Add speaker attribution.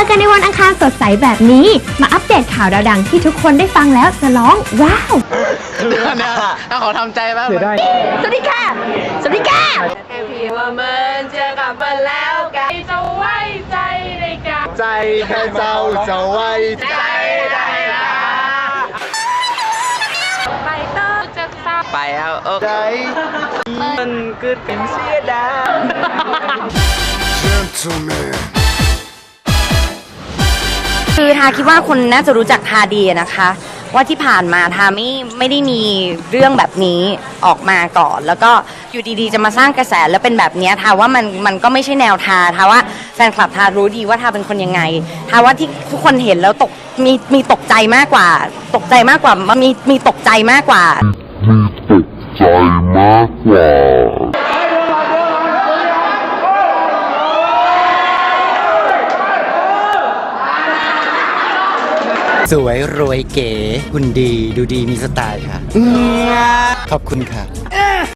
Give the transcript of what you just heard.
Speaker 1: อกันในวันอังคารสดใสแบบนี้ มาอัปเดตข่าวดาวดังที่ทุกคนได้ฟังแล้วจะร้องว้าว
Speaker 2: เดี๋ยวนะถ้าขอทำใจบ้าง
Speaker 3: เสียได้
Speaker 1: สวัสดีค่ะ สวัสดีค่ะ
Speaker 4: พี่ว่ามันเจอกับมันแล้วกันจะไว้ใจในการ
Speaker 3: ใจแค่เจ้าจะไว้
Speaker 4: ใจได้ละไปเตอร์จะทราบ
Speaker 2: ไปแล้วโอเค
Speaker 3: ใจ
Speaker 2: มันเกิดเป็นเสียดาย
Speaker 5: Gentleman.
Speaker 6: คือทาคิดว่าคนน่าจะรู้จักทาดีนะคะ ว่าที่ผ่านมาทาไม่ไม่ได้มีเรื่องแบบนี้ออกมาก่อน แล้วก็อยู่ดีๆ จะมาสร้างกระแสแล้วเป็นแบบเนี้ยทาว่ามันมันก็ไม่ใช่แนวทาทาว่าแฟนคลับทารู้ดีว่าทาเป็นคนยังไงทาว่าที่ทุกคนเห็นแล้วตกมีมีตกใจมากกว่า ตกใจมากกว่ามีมีตกใจมากกว่าตก
Speaker 5: ใจมากกว่า
Speaker 7: สวยรวยเก๋หุ่นดีดูดีมีสไตล์ค่ะ ขอบคุณค่ะ